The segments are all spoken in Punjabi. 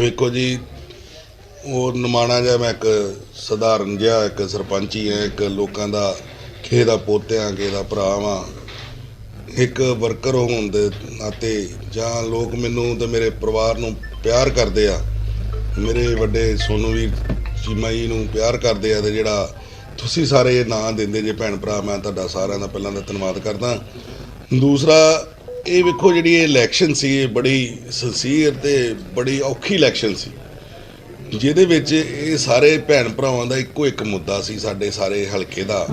ਵੇਖੋ ਜੀ ਉਹ ਨਮਾਣਾ ਜਿਹਾ ਮੈਂ ਇੱਕ ਸਧਾਰਨ ਜਿਹਾ ਇੱਕ ਸਰਪੰਚ ਹੀ ਹਾਂ ਇੱਕ ਲੋਕਾਂ ਦਾ ਕਿਸੇ ਦਾ ਪੋਤਿਆਂ ਕਿਸੇ ਦਾ ਭਰਾ ਵਾਂ। ਇੱਕ ਵਰਕਰ ਹੋਣ ਦੇ ਨਾਤੇ ਜਾਂ ਲੋਕ ਮੈਨੂੰ ਤੇ ਮੇਰੇ ਪਰਿਵਾਰ ਨੂੰ ਪਿਆਰ ਕਰਦੇ ਆ, ਮੇਰੇ ਵੱਡੇ ਸੋਨੂ ਵੀਰ ਚੀਮਾ ਜੀ ਨੂੰ ਪਿਆਰ ਕਰਦੇ ਆ ਤੇ ਜਿਹੜਾ ਤੁਸੀਂ ਸਾਰੇ ਇਹ ਨਾਂ ਦਿੰਦੇ ਜੇ ਭੈਣ ਭਰਾ, ਮੈਂ ਤੁਹਾਡਾ ਸਾਰਿਆਂ ਦਾ ਪਹਿਲਾਂ ਦਾ ਧੰਨਵਾਦ ਕਰਦਾ। ਦੂਸਰਾ ਇਹ ਵੇਖੋ ਜਿਹੜੀ ਇਹ ਇਲੈਕਸ਼ਨ ਸੀ, ਇਹ ਬੜੀ ਸਿੰਸੀਅਰ ਤੇ ਬੜੀ ਔਖੀ ਇਲੈਕਸ਼ਨ ਸੀ। ਜਿਹਦੇ ਵਿੱਚ ਇਹ ਸਾਰੇ ਭੈਣ ਭਰਾਵਾਂ ਦਾ ਇੱਕੋ ਇੱਕ ਮੁੱਦਾ ਸੀ, ਸਾਡੇ ਸਾਰੇ ਹਲਕੇ ਦਾ,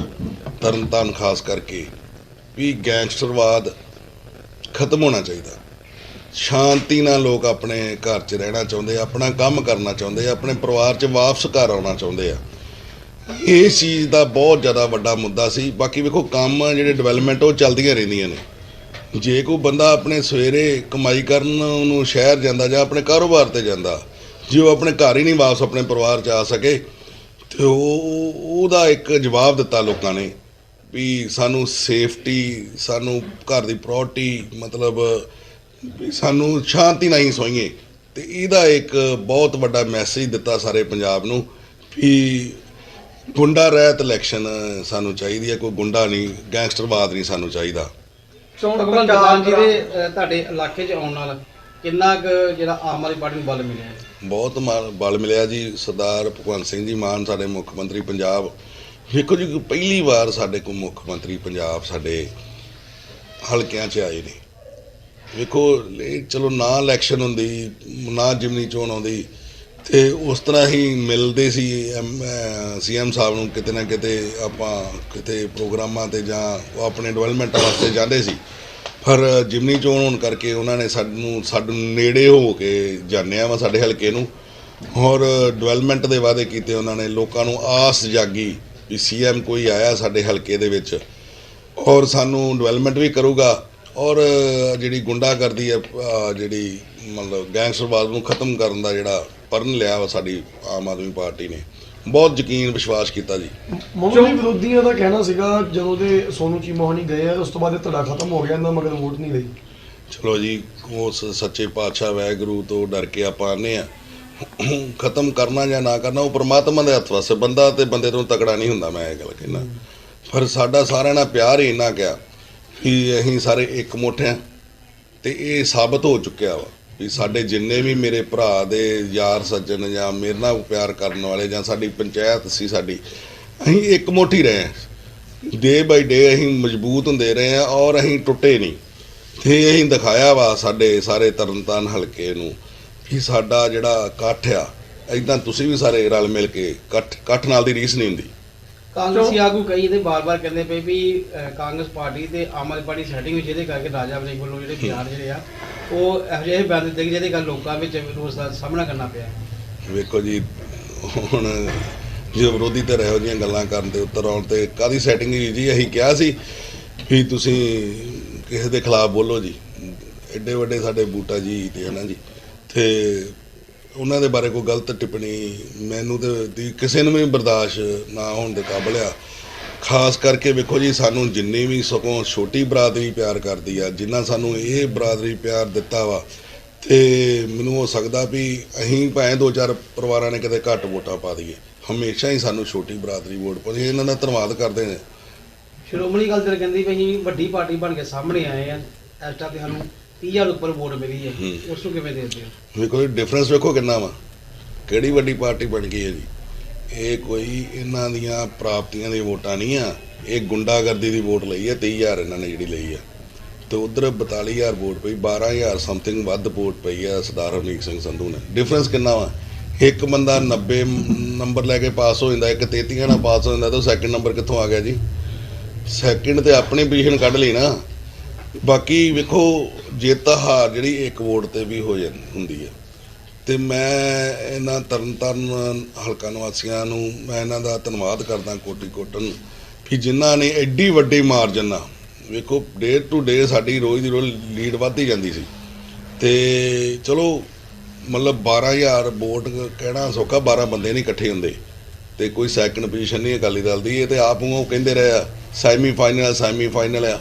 ਤਰਨਤਾਰਨ ਖਾਸ ਕਰਕੇ, ਵੀ ਗੈਂਗਸਟਰਵਾਦ ਖਤਮ ਹੋਣਾ ਚਾਹੀਦਾ। ਸ਼ਾਂਤੀ ਨਾਲ ਲੋਕ ਆਪਣੇ ਘਰ 'ਚ ਰਹਿਣਾ ਚਾਹੁੰਦੇ ਆ, ਆਪਣਾ ਕੰਮ ਕਰਨਾ ਚਾਹੁੰਦੇ ਆ, ਆਪਣੇ ਪਰਿਵਾਰ 'ਚ ਵਾਪਸ ਘਰ ਆਉਣਾ ਚਾਹੁੰਦੇ ਆ। ਇਹ ਚੀਜ਼ ਦਾ ਬਹੁਤ ਜ਼ਿਆਦਾ ਵੱਡਾ ਮੁੱਦਾ ਸੀ। ਬਾਕੀ ਵੇਖੋ, ਕੰਮ ਜਿਹੜੇ ਡਿਵੈਲਪਮੈਂਟ ਉਹ ਚੱਲਦੀਆਂ ਰਹਿੰਦੀਆਂ ਨੇ। ਜੇ ਕੋਈ ਬੰਦਾ ਆਪਣੇ ਸਵੇਰੇ ਕਮਾਈ ਕਰਨ ਨੂੰ ਸ਼ਹਿਰ ਜਾਂਦਾ ਜਾਂ ਆਪਣੇ ਕਾਰੋਬਾਰ ਤੇ ਜਾਂਦਾ, ਜੇ ਉਹ ਆਪਣੇ ਘਰ ਹੀ ਨਹੀਂ ਵਾਪਸ ਆਪਣੇ ਪਰਿਵਾਰ 'ਚ ਆ ਸਕੇ, ਤੇ ਉਹ ਉਹਦਾ ਇੱਕ ਜਵਾਬ ਦਿੱਤਾ ਲੋਕਾਂ ਨੇ ਵੀ ਸਾਨੂੰ ਸੇਫਟੀ, ਸਾਨੂੰ ਘਰ ਦੀ ਪ੍ਰਾਇੋਰਟੀ ਮਤਲਬ ਵੀ ਸਾਨੂੰ ਸ਼ਾਂਤੀ ਨਾਲ ਹੀ ਸੋਈਏ। ਤੇ ਇਹਦਾ ਇੱਕ ਬਹੁਤ ਵੱਡਾ ਮੈਸੇਜ ਦਿੱਤਾ ਸਾਰੇ ਪੰਜਾਬ ਨੂੰ ਵੀ ਗੁੰਡਾ ਰਹਿਤ ਇਲੈਕਸ਼ਨ ਸਾਨੂੰ ਚਾਹੀਦੀ ਹੈ, ਕੋਈ ਗੁੰਡਾ ਨਹੀਂ ਗੈਂਗਸਟਰਵਾਦ ਨਹੀਂ ਸਾਨੂੰ ਚਾਹੀਦਾ। ਚੋਣ ਭਗਵੰਤ ਮਾਨ ਜੀ ਦੇ ਅ, ਤੁਹਾਡੇ ਇਲਾਕੇ 'ਚ ਆਉਣ ਨਾਲ ਕਿੰਨਾ ਕੁ ਜਿਹੜਾ ਆਮ ਆਦਮੀ ਪਾਰਟੀ ਨੂੰ ਬਲ ਮਿਲਿਆ? ਹੈ? ਬਹੁਤ ਮਾਣ- ਬਲ ਮਿਲਿਆ ਜੀ। ਸਰਦਾਰ ਭਗਵੰਤ ਸਿੰਘ ਜੀ ਮਾਨ ਸਾਡੇ ਮੁੱਖ ਮੰਤਰੀ ਪੰਜਾਬ। ਵੇਖੋ ਜੀ ਪਹਿਲੀ ਵਾਰ ਸਾਡੇ ਕੋਲ ਮੁੱਖ ਮੰਤਰੀ ਪੰਜਾਬ ਸਾਡੇ ਹਲਕਿਆਂ 'ਚ ਆਏ ਨੇ। ਵੇਖੋ ਇਹ ਚਲੋ ਨਾ ਇਲੈਕਸ਼ਨ ਹੁੰਦੀ ਨਾ ਜਿਮਨੀ ਚੋਣ ਆਉਂਦੀ। ਤੇ ਉਸ ਤਰ੍ਹਾਂ ਹੀ ਮਿਲਦੇ ਸੀ ਸੀਐਮ ਸਾਹਿਬ ਨੂੰ ਕਿਤੇ ਨਾ ਕਿਤੇ ਆਪਾਂ ਕਿਤੇ ਪ੍ਰੋਗਰਾਮਾਂ ਤੇ ਜਾਂ ਆਪਣੇ ਡਿਵੈਲਪਮੈਂਟ ਵਾਸਤੇ ਜਾਂਦੇ ਸੀ। ਪਰ ਜਿਮਨੀ ਚੋਣ ਹੋਣ ਕਰਕੇ ਉਹਨਾਂ ਨੇ ਸਾਨੂੰ, ਸਾਡੇ ਨੇੜੇ ਹੋ ਕੇ ਜਾਣਿਆ ਵਾ ਸਾਡੇ ਹਲਕੇ ਨੂੰ। ਔਰ ਡਿਵੈਲਪਮੈਂਟ ਦੇ ਵਾਅਦੇ ਕੀਤੇ ਉਹਨਾਂ ਨੇ, ਲੋਕਾਂ ਨੂੰ ਆਸ ਜਾਗੀ ਵੀ ਸੀਐਮ ਕੋਈ ਆਇਆ ਸਾਡੇ ਹਲਕੇ ਦੇ ਵਿੱਚ। ਔਰ ਸਾਨੂੰ ਡਿਵੈਲਪਮੈਂਟ ਵੀ ਕਰੂਗਾ। ਔਰ ਜਿਹੜੀ ਗੁੰਡਾ ਕਰਦੀ ਹੈ ਜਿਹੜੀ ਮਤਲਬ ਗੈਂਗਸਟਰਵਾਦ ਨੂੰ ਖਤਮ ਕਰਨ ਦਾ ਜਿਹੜਾ ਪਰਨ ਲਿਆ ਵਾ ਸਾਡੀ ਆਮ ਆਦਮੀ ਪਾਰਟੀ ਨੇ। ਬਹੁਤ ਯਕੀਨ ਵਿਸ਼ਵਾਸ ਕੀਤਾ ਜੀ। ਦੇ ਵਿਰੋਧੀਆਂ ਦਾ ਕਹਿਣਾ ਸੀਗਾ ਜਦੋਂ ਦੇ ਸੋਨੂ ਚੀਮਾ ਹੋਣੀ ਗਏ ਆ ਉਸ ਤੋਂ ਬਾਅਦ ਇਹ ਧੜਾ ਖਤਮ ਹੋ ਗਿਆ ਇਹਨਾਂ ਮਗਰ ਵੋਟ ਨਹੀਂ ਲਈ। ਚਲੋ ਜੀ ਉਸ ਸੱਚੇ ਪਾਤਸ਼ਾਹ ਵਾਹਿਗੁਰੂ ਤੋਂ ਡਰ ਕੇ ਆਪਾਂ ਆਨੇ ਆ ਖਤਮ ਕਰਨਾ ਜਾਂ ਨਾ ਕਰਨਾ ਉਹ ਪ੍ਰਮਾਤਮਾ ਦੇ ਹੱਥ ਵਾਸਤੇ ਬੰਦਾ ਤੇ ਬੰਦੇ ਤੋਂ ਤਕੜਾ ਨਹੀਂ ਹੁੰਦਾ ਮੈਂ ਇਹ ਗੱਲ ਕਹਿੰਦਾ। ਪਰ ਸਾਡਾ ਸਾਰਿਆਂ ਨਾਲ ਪਿਆਰ ਹੀ ਇੰਨਾ ਕਿਆ ਵੀ ਅਸੀਂ ਸਾਰੇ ਇੱਕ ਮੁੱਠ ਆ ਤੇ ਇਹ ਸਾਬਤ ਹੋ ਚੁੱਕਿਆ ਵਾ। ਵੀ ਸਾਡੇ ਜਿੰਨੇ ਵੀ ਮੇਰੇ ਭਰਾ ਦੇ ਯਾਰ ਸੱਜਣ ਜਾਂ ਮੇਰੇ ਨਾਲ ਪਿਆਰ ਕਰਨ ਵਾਲੇ ਜਾਂ ਸਾਡੀ ਪੰਚਾਇਤ ਸੀ ਸਾਡੀ, ਅਸੀਂ ਇੱਕ ਮੁੱਠ ਰਹੇ ਹਾਂ। ਡੇ ਬਾਈ ਡੇ ਅਸੀਂ ਮਜ਼ਬੂਤ ਹੁੰਦੇ ਰਹੇ ਹਾਂ ਔਰ ਅਸੀਂ ਟੁੱਟੇ ਨਹੀਂ। ਤੇ ਅਸੀਂ ਦਿਖਾਇਆ ਵਾ ਸਾਡੇ ਸਾਰੇ ਤਰਨਤਾਰਨ ਹਲਕੇ ਨੂੰ ਕਿ ਸਾਡਾ ਜਿਹੜਾ ਇਕੱਠ ਆ ਇਦਾਂ ਤੁਸੀਂ ਵੀ ਸਾਰੇ ਰਲ ਮਿਲ ਕੇ ਇਕੱਠ ਇਕੱਠ ਨਾਲ ਦੀ ਰੀਸ ਨਹੀਂ ਹੁੰਦੀ। ਕਾਂਗਰਸੀ ਆਗੂ ਕਈ ਇਹਦੇ ਬਾਰ-ਬਾਰ ਕਹਿੰਦੇ ਪਏ ਵੀ ਕਾਂਗਰਸ ਪਾਰਟੀ ਤੇ ਆਮ ਆਦਮੀ ਪਾਰਟੀ ਸੈਟਿੰਗ ਵਿੱਚ ਇਹਦੇ ਕਰਕੇ ਰਾਜਾ ਵੜਿੰਗ ਵੱਲੋਂ ਜਿਹੜੇ ਬਿਆਨ ਜਿਹੜੇ ਆ ਉਹ ਇਹੋ ਬਿਆਨ ਦਿੱਤੇ ਕਿ ਜਿਹਦੇ ਕਰਕੇ ਲੋਕਾਂ ਵਿੱਚ ਰੋਸ ਦਾ ਸਾਹਮਣਾ ਕਰਨਾ ਪਿਆ। ਵੇਖੋ ਜੀ, ਹੁਣ ਜੇ ਵਿਰੋਧੀ ਤੇ ਇਹੋ ਜਿਹੀਆਂ ਗੱਲਾਂ ਕਰਨ ਤੇ ਉੱਤਰ ਆਉਣ ਤੇ ਕਾਦੀ ਸੈਟਿੰਗ ਜੀ? ਅਸੀਂ ਕਿਹਾ ਸੀ ਵੀ ਤੁਸੀਂ ਕਿਸੇ ਦੇ ਖਿਲਾਫ ਬੋਲੋ ਜੀ। ਐਡੇ ਵੱਡੇ ਸਾਡੇ ਬੂਟਾ ਜੀ ਤੇ ਹਨਾ ਜੀ। ਤੇ ਉਹਨਾਂ ਦੇ ਬਾਰੇ ਕੋਈ ਗਲਤ ਟਿੱਪਣੀ ਮੈਨੂੰ ਤੇ ਕਿਸੇ ਨੂੰ ਵੀ ਬਰਦਾਸ਼ਤ ਨਾ ਹੋਣ ਦੇ ਕਾਬਲ ਆ। ਖਾਸ ਕਰਕੇ ਵੇਖੋ ਜੀ ਸਾਨੂੰ ਜਿੰਨੀ ਵੀ ਸਗੋਂ ਛੋਟੀ ਬਰਾਦਰੀ ਪਿਆਰ ਕਰਦੀ ਆ ਜਿੰਨਾ ਸਾਨੂੰ ਇਹ ਬਰਾਦਰੀ ਪਿਆਰ ਦਿੱਤਾ ਵਾ ਤੇ ਮੈਨੂੰ ਹੋ ਸਕਦਾ ਵੀ ਅਸੀਂ ਭਾਵੇਂ ਦੋ ਚਾਰ ਪਰਿਵਾਰਾਂ ਨੇ ਕਿਤੇ ਘੱਟ ਵੋਟਾਂ ਪਾ ਦਈਏ ਹਮੇਸ਼ਾ ਹੀ ਸਾਨੂੰ ਛੋਟੀ ਬਰਾਦਰੀ ਵੋਟ ਪਾਉਂਦੀ ਇਹਨਾਂ ਦਾ ਧੰਨਵਾਦ ਕਰਦੇ ਨੇ। ਸ਼੍ਰੋਮਣੀ ਅਕਾਲੀ ਦਲ ਕਹਿੰਦੀ ਵੀ ਅਸੀਂ ਵੱਡੀ ਪਾਰਟੀ ਬਣ ਕੇ ਸਾਹਮਣੇ ਆਏ ਆ ਇਸ ਟਾਈਮ ਤੇ ਸਾਨੂੰ 30000 ਉੱਪਰ ਵੋਟ ਮਿਲੀ ਹੈ ਹੂੰ। ਉਸ ਨੂੰ ਕਿਵੇਂ ਦੇਖਦੇ ਹੋ? ਵੇਖੋ ਡਿਫਰੈਂਸ ਵੇਖੋ ਕਿੰਨਾ ਵਾ ਕਿਹੜੀ ਵੱਡੀ ਪਾਰਟੀ ਬਣ ਗਈ ਹੈ ਜੀ। ਇਹ ਕੋਈ ਇਹਨਾਂ ਦੀਆਂ ਪ੍ਰਾਪਤੀਆਂ ਦੀ ਵੋਟਾਂ ਨਹੀਂ ਆ। ਇਹ ਗੁੰਡਾਗਰਦੀ ਦੀ ਵੋਟ ਲਈ ਹੈ 23000 ਇਹਨਾਂ ਨੇ ਜਿਹੜੀ ਲਈ ਆ। ਤੇ ਉਧਰ 42000 ਵੋਟ ਪਈ 12000 ਸਮਥਿੰਗ ਵੱਧ ਵੋਟ ਪਈ ਆ ਸਰਦਾਰ ਹਰਮੀਤ ਸਿੰਘ ਸੰਧੂ ਨੇ। ਡਿਫਰੈਂਸ ਕਿੰਨਾ ਵਾ? ਇੱਕ ਬੰਦਾ 90 ਨੰਬਰ ਲੈ ਕੇ ਪਾਸ ਹੋ ਜਾਂਦਾ, ਇੱਕ 33 ਨਾਲ ਪਾਸ ਹੋ ਜਾਂਦਾ, ਤਾਂ ਸੈਕਿੰਡ ਨੰਬਰ ਕਿੱਥੋਂ ਆ ਗਿਆ ਜੀ? ਸੈਕਿੰਡ ਤੇ ਆਪਣੀ ਪੋਜੀਸ਼ਨ ਕੱਢ ਲਈ ਨਾ। ਬਾਕੀ ਵੇਖੋ, ਜਿੱਤ ਹਾਰ ਜਿਹੜੀ ਇੱਕ ਵੋਟ ਤੇ ਵੀ ਹੋ ਜਾਂਦੀ ਹੁੰਦੀ ਹੈ ਤੇ ਮੈਂ ਇਹਨਾਂ ਤਰਨਤਾਰਨ ਹਲਕਾ ਨਿਵਾਸੀਆਂ ਨੂੰ ਮੈਂ ਇਹਨਾਂ ਦਾ ਧੰਨਵਾਦ ਕਰਦਾ ਕੋਟੀ ਕੋਟਨ ਕਿ ਜਿਨ੍ਹਾਂ ਨੇ ਐਡੀ ਵੱਡੀ ਮਾਰਜਨ ਨਾਲ, ਵੇਖੋ ਡੇ ਟੂ ਡੇ ਸਾਡੀ ਰੋਜ਼ ਦੀ ਰੋਜ਼ ਲੀਡ ਵੱਧਦੀ ਜਾਂਦੀ ਸੀ। ਤੇ ਚਲੋ, ਮਤਲਬ 12000 ਵੋਟ ਕਹਿਣਾ ਸੌਖਾ 12 ਬੰਦੇ ਨਹੀਂ ਇਕੱਠੇ ਹੁੰਦੇ। ਤੇ ਕੋਈ ਸੈਕੰਡ ਪੋਜੀਸ਼ਨ ਨਹੀਂ ਅਕਾਲੀ ਦਲ ਦੀ, ਇਹ ਤੇ ਆਪ ਨੂੰ ਉਹ ਕਹਿੰਦੇ ਰਹੇ ਆ ਸੈਮੀ ਫਾਈਨਲ ਸੈਮੀ ਫਾਈਨਲ ਆ।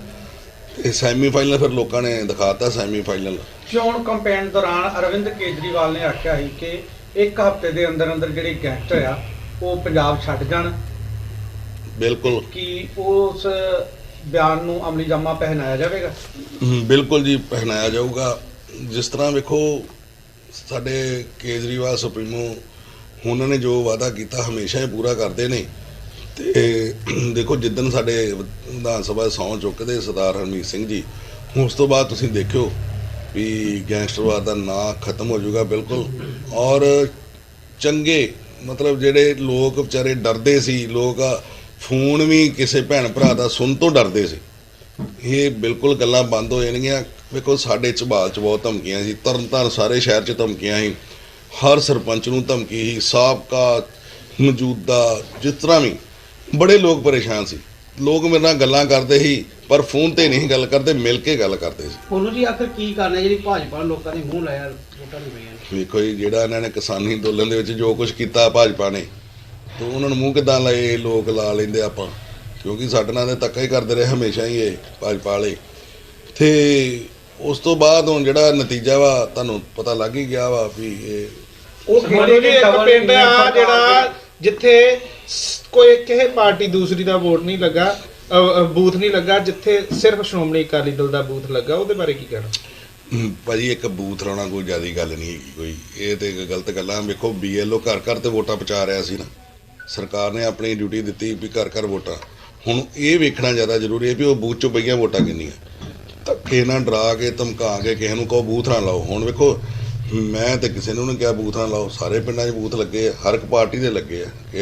ਤੇ ਸੈਮੀਫਾਈਨਲ ਫਿਰ ਲੋਕਾਂ ਨੇ ਦਿਖਾਤਾ ਸੈਮੀਫਾਈਨਲ ਚੋਣ ਕੰਪੇਨ ਦੌਰਾਨ ਅਰਵਿੰਦ ਕੇਜਰੀਵਾਲ ਨੇ ਆਖਿਆ ਸੀ ਕਿ ਇੱਕ ਹਫ਼ਤੇ ਦੇ ਅੰਦਰ ਅੰਦਰ ਜਿਹੜੇ ਗੈਂਗਸਟਰ ਆ ਉਹ ਪੰਜਾਬ ਛੱਡ ਜਾਣ। ਬਿਲਕੁਲ। ਕਿ ਉਸ ਬਿਆਨ ਨੂੰ ਅਮਲੀ ਜਾਮਾ ਪਹਿਨਾਇਆ ਜਾਵੇਗਾ? ਬਿਲਕੁਲ ਜੀ ਪਹਿਨਾਇਆ ਜਾਊਗਾ। ਜਿਸ ਤਰ੍ਹਾਂ ਵੇਖੋ ਸਾਡੇ ਕੇਜਰੀਵਾਲ ਸੁਪਰੀਮੋ ਉਹਨਾਂ ਨੇ ਜੋ ਵਾਅਦਾ ਕੀਤਾ ਹਮੇਸ਼ਾ ਹੀ ਪੂਰਾ ਕਰਦੇ ਨੇ। ਤੇ ਦੇਖੋ ਜਿੱਦਨ ਸਾਡੇ ਵਿਧਾਨ ਸਭਾ ਸੌਂ ਚੁੱਕਦੇ ਸਰਦਾਰ ਹਰਮੀਤ ਸਿੰਘ ਜੀ, ਉਸ ਤੋਂ ਬਾਅਦ ਤੁਸੀਂ ਦੇਖਿਓ ਵੀ ਗੈਂਗਸਟਰਵਾਦ ਦਾ ਨਾਂ ਖਤਮ ਹੋ ਜਾਊਗਾ ਬਿਲਕੁਲ। ਔਰ ਚੰਗੇ, ਮਤਲਬ ਜਿਹੜੇ ਲੋਕ ਵਿਚਾਰੇ ਡਰਦੇ ਸੀ, ਲੋਕ ਫੋਨ ਵੀ ਕਿਸੇ ਭੈਣ ਭਰਾ ਦਾ ਸੁਣ ਤੋਂ ਡਰਦੇ ਸੀ। ਇਹ ਬਿਲਕੁਲ ਗੱਲਾਂ ਬੰਦ ਹੋ ਜਾਣਗੀਆਂ। ਵੇਖੋ, ਸਾਡੇ ਝਬਾਲ ਚ ਬਹੁਤ ਧਮਕੀਆਂ ਸੀ। ਤਰਨਤਾਰਨ ਸਾਰੇ ਸ਼ਹਿਰ ਚ ਧਮਕੀਆਂ ਸੀ। ਹਰ ਸਰਪੰਚ ਨੂੰ ਧਮਕੀ ਸੀ। ਸਾਬਕਾ ਮੌਜੂਦਾ ਜਿਸ ਤਰ੍ਹਾਂ ਵੀ ਬੜੇ ਲੋਕ ਪਰੇਸ਼ਾਨ ਸੀ। ਲੋਕ ਮੇਰੇ ਨਾਲ ਗੱਲਾਂ ਕਰਦੇ ਸੀ ਪਰ ਫੋਨ ਤੇ ਨਹੀਂ ਗੱਲ ਕਰਦੇ ਮਿਲ ਕੇ ਗੱਲ ਕਰਦੇ ਸੀ। ਉਹਨੂੰ ਜੀ ਆਖਰ ਕੀ ਕਰਨਾ ਜਿਹੜੀ ਭਾਜਪਾ ਨੇ ਲੋਕਾਂ ਦੇ ਮੂੰਹ ਲਾਇਆ ਵੋਟਾਂ ਨੂੰ ਪਈਆਂ। ਵੇਖੋ ਜੀ ਜਿਹੜਾ ਇਹਨਾਂ ਨੇ ਕਿਸਾਨੀ ਅੰਦੋਲਨ ਦੇ ਵਿੱਚ ਜੋ ਕੁਝ ਕੀਤਾ ਭਾਜਪਾ ਨੇ ਤੇ ਉਹਨਾਂ ਨੂੰ ਮੂੰਹ ਕਿਦਾਂ ਲਾਏ ਲੋਕ ਲਾ ਲੈਂਦੇ ਆਪਾਂ? ਕਿਉਂਕਿ ਸਾਡੇ ਨਾਲ ਤੇ ਧੱਕਾ ਹੀ ਕਰਦੇ ਰਹੇ ਹਮੇਸ਼ਾ ਹੀ ਇਹ ਭਾਜਪਾ ਵਾਲੇ। ਤੇ ਉਸ ਤੋਂ ਬਾਅਦ ਹੁਣ ਜਿਹੜਾ ਨਤੀਜਾ ਵਾ ਤੁਹਾਨੂੰ ਪਤਾ ਲੱਗ ਹੀ ਗਿਆ ਵਾ ਵੀ ਇਹ ਉਹ ਕਹਿੰਦੇ ਕਿ ਇੱਕ ਪਿੰਡ ਆ ਜਿਹੜਾ ਜਿੱਥੇ ਕੋਈ ਕਿਸੇ ਪਾਰਟੀ ਦੂਸਰੀ ਦਾ ਵੋਟ ਨਹੀਂ ਲੱਗਾ ਬੂਥ ਨਹੀਂ ਲੱਗਾ, ਜਿੱਥੇ ਸਿਰਫ ਸ਼੍ਰੋਮਣੀ ਅਕਾਲੀ ਦਲ ਦਾ ਬੂਥ ਲੱਗਾ, ਉਹਦੇ ਬਾਰੇ ਕੀ ਕਹਿਣਾ? ਭਾਜੀ, ਇੱਕ ਬੂਥ ਲਾਉਣਾ ਕੋਈ ਜ਼ਿਆਦੀ ਗੱਲ ਨਹੀਂ ਹੈਗੀ ਕੋਈ। ਇਹ ਤੇ ਗਲਤ ਗੱਲਾਂ ਵੇਖੋ ਬੀਐਲਓ ਘਰ ਘਰ ਤੇ ਵੋਟਾਂ ਪਹੁੰਚਾ ਰਿਹਾ ਸੀ ਨਾ। ਸਰਕਾਰ ਨੇ ਆਪਣੀ ਡਿਊਟੀ ਦਿੱਤੀ ਵੀ ਘਰ ਘਰ ਵੋਟਾਂ। ਹੁਣ ਇਹ ਵੇਖਣਾ ਜ਼ਿਆਦਾ ਜ਼ਰੂਰੀ ਹੈ ਵੀ ਉਹ ਬੂਥ ਚੋਂ ਪਈਆਂ ਵੋਟਾਂ ਕਿੰਨੀਆਂ। ਧੱਕੇ ਨਾਲ ਡਰਾ ਕੇ ਧਮਕਾ ਕੇ ਕਿਸੇ ਨੂੰ ਕਹੋ ਬੂਥ ਨਾ ਲਾਓ। ਹੁਣ ਵੇਖੋ ਮੈਂ ਤੇ ਕਿਸੇ ਨੂੰ ਨਹੀਂ ਕਿਹਾ, ਬੂਥ ਨਾ ਲਾਓ। ਸਾਰੇ ਪਿੰਡਾਂ 'ਚ ਬੂਥ ਲੱਗੇ ਆ। ਹਰ ਇੱਕ ਪਾਰਟੀ ਦੇ ਲੱਗੇ ਆ ਕਿ